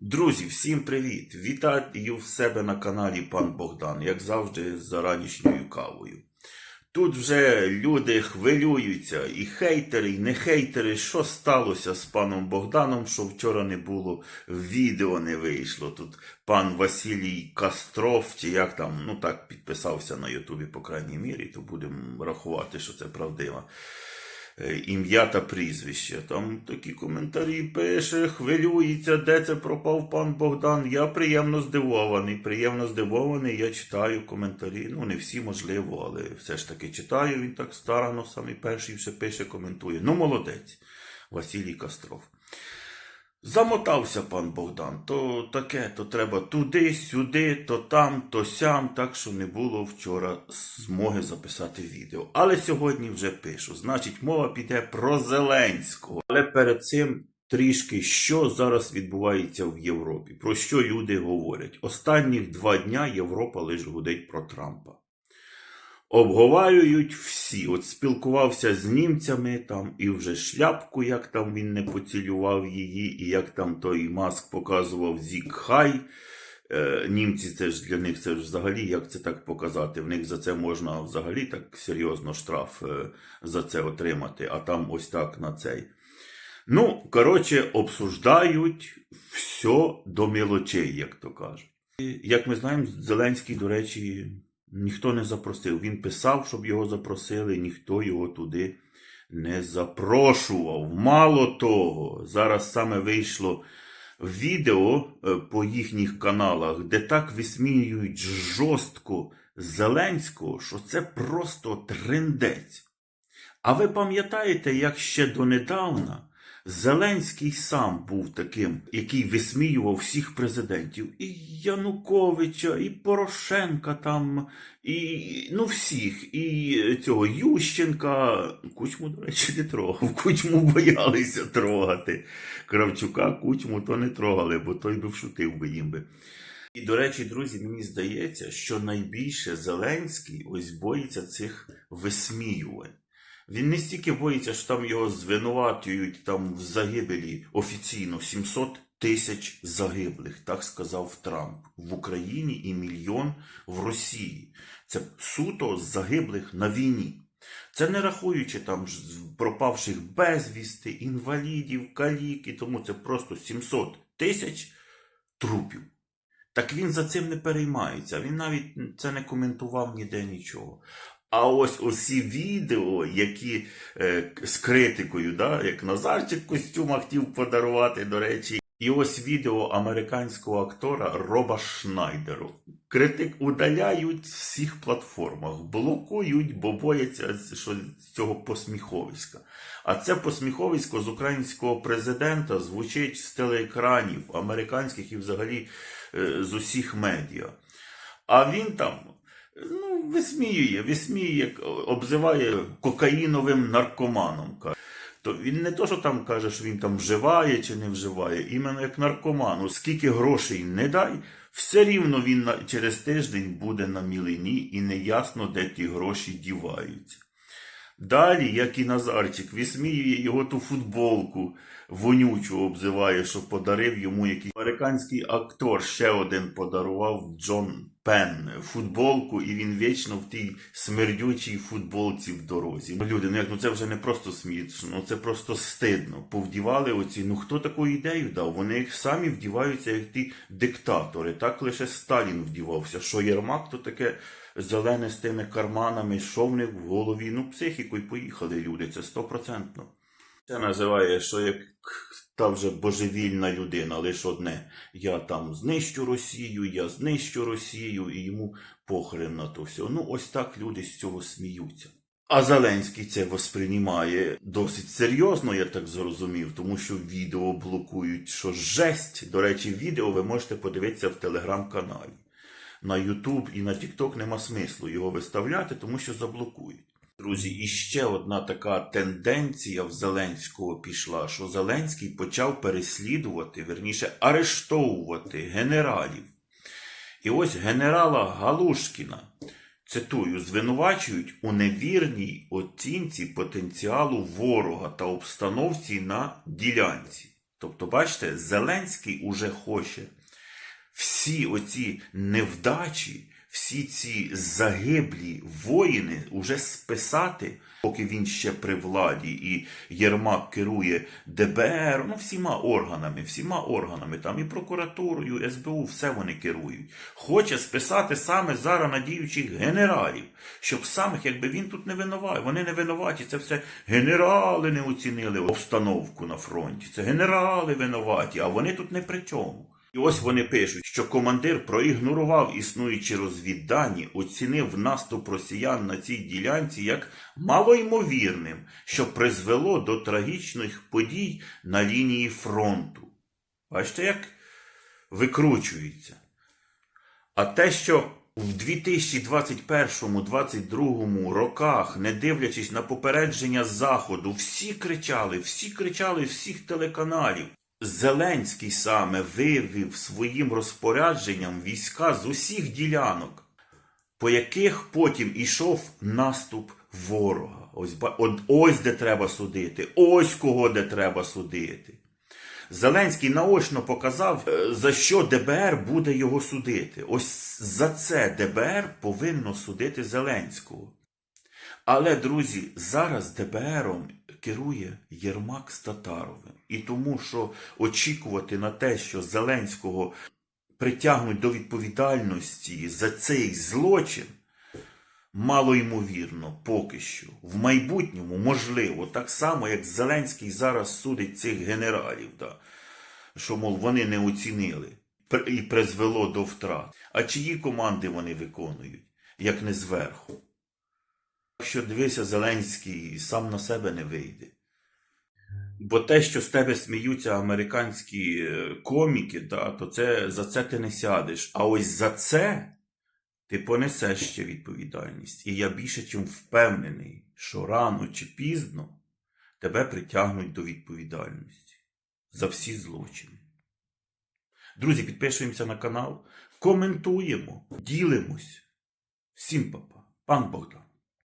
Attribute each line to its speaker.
Speaker 1: Друзі, всім привіт! Вітаю в себе на каналі Пан Богдан, як завжди, з ранішньою кавою. Тут вже люди хвилюються, і хейтери, і не хейтери, що сталося з паном Богданом, що вчора не було, відео не вийшло. Тут пан Василій Кастров, чи як там, ну так підписався на Ютубі, по крайній мірі, то будемо рахувати, що це правдиво е, ім'я та прізвище. Там такі коментарі пише, хвилюється, де це пропав пан Богдан. Я приємно здивований. Приємно здивований. Я читаю коментарі. Ну, не всі можливо, але все ж таки читаю. Він так старано, самий перший вже пише, коментує. Ну, молодець, Василій Костров. Замотався пан Богдан, то таке, то треба туди, сюди, то там, то сям, так що не було вчора змоги записати відео. Але сьогодні вже пишу. Значить, мова піде про Зеленського. Але перед цим трішки, що зараз відбувається в Європі, про що люди говорять. Останніх два дня Європа лише гудить про Трампа. Обговорюють всі. От спілкувався з німцями там і вже шляпку, як там він не поцілював її, і як там той маск показував Зік Хай. Е, німці це ж для них це ж взагалі, як це так показати? В них за це можна взагалі так серйозно штраф е, за це отримати, а там ось так на цей. Ну, коротше, обсуждають все до мілочей, як то кажуть. Як ми знаємо, Зеленський, до речі, ніхто не запросив. Він писав, щоб його запросили, ніхто його туди не запрошував. Мало того, зараз саме вийшло відео е, по їхніх каналах, де так висміюють жорстко Зеленського, що це просто трендець. А ви пам'ятаєте, як ще донедавна Зеленський сам був таким, який висміював всіх президентів, і Януковича, і Порошенка там, і ну всіх, і цього Ющенка. Кучму, до речі, не трогав. Кучму боялися трогати. Кравчука кучму то не трогали, бо той би вшутив би їм би. І, до речі, друзі, мені здається, що найбільше Зеленський ось боїться цих висміювань. Він не стільки боїться, що там його звинувачують там в загибелі офіційно 700 тисяч загиблих, так сказав Трамп в Україні і мільйон в Росії. Це суто загиблих на війні. Це не рахуючи там пропавших безвісти, інвалідів, калік, і тому це просто 700 тисяч трупів. Так він за цим не переймається. Він навіть це не коментував ніде нічого. А ось усі відео, які е, з критикою, да, як Назарчик костюм хотів подарувати, до речі. І ось відео американського актора Роба Шнайдеру. Критик удаляють всіх платформах, блокують, бо бояться, що з цього посміховиська. А це посміховисько з українського президента звучить з телеекранів американських і взагалі е, з усіх медіа. А він там ну, висміює, висміює, обзиває кокаїновим наркоманом. То він не то, що там каже, що він там вживає чи не вживає, іменно як наркоману. Скільки грошей не дай, все рівно він через тиждень буде на мілині і неясно, де ті гроші діваються. Далі, як і Назарчик, висміює його ту футболку, вонючу обзиває, що подарив йому якийсь американський актор. Ще один подарував Джон Пенн футболку, і він вічно в тій смердючій футболці в дорозі. Ну, люди, ну як ну це вже не просто смішно, ну це просто стидно. Повдівали оці. Ну хто таку ідею дав? Вони самі вдіваються, як ті диктатори. Так лише Сталін вдівався. Що Єрмак, то таке зелене з тими карманами, в в голові. Ну, психікою поїхали люди, це стопроцентно. Це називає, що як та вже божевільна людина, лише одне. Я там знищу Росію, я знищу Росію, і йому похрен на то все. Ну, ось так люди з цього сміються. А Зеленський це восприймає досить серйозно, я так зрозумів, тому що відео блокують, що жесть. До речі, відео ви можете подивитися в телеграм-каналі. На Ютуб і на Тікток нема смислу його виставляти, тому що заблокують. Друзі, і ще одна така тенденція в Зеленського пішла, що Зеленський почав переслідувати, верніше арештовувати генералів. І ось генерала Галушкіна, цитую, звинувачують у невірній оцінці потенціалу ворога та обстановці на ділянці. Тобто, бачите, Зеленський уже хоче всі оці невдачі, всі ці загиблі воїни уже списати, поки він ще при владі, і Єрмак керує ДБР, ну всіма органами, всіма органами, там і прокуратурою, і СБУ, все вони керують. Хоче списати саме зараз на діючих генералів, щоб самих, якби він тут не винуватий, вони не винуваті, це все генерали не оцінили обстановку на фронті. Це генерали винуваті, а вони тут не при чому. І ось вони пишуть, що командир проігнорував існуючі розвіддані, оцінив наступ росіян на цій ділянці як малоймовірним, що призвело до трагічних подій на лінії фронту. Бачите, як викручується. А те, що в 2021-2022 роках, не дивлячись на попередження Заходу, всі кричали, всі кричали всіх телеканалів. Зеленський саме вивів своїм розпорядженням війська з усіх ділянок, по яких потім ішов наступ ворога. Ось, ось де треба судити, ось кого де треба судити. Зеленський наочно показав, е, за що ДБР буде його судити. Ось за це ДБР повинно судити Зеленського. Але, друзі, зараз ДБРом керує Єрмак з Татаровим. І тому, що очікувати на те, що Зеленського притягнуть до відповідальності за цей злочин, мало ймовірно, поки що. В майбутньому можливо, так само, як Зеленський зараз судить цих генералів, да, що, мов, вони не оцінили і призвело до втрат. А чиї команди вони виконують, як не зверху? Якщо дивися, Зеленський сам на себе не вийде. Бо те, що з тебе сміються американські е, коміки, да, то це, за це ти не сядеш. А ось за це ти понесеш ще відповідальність. І я більше чим впевнений, що рано чи пізно тебе притягнуть до відповідальності за всі злочини. Друзі, підписуємося на канал, коментуємо, ділимось. Всім папа, пан Богдан.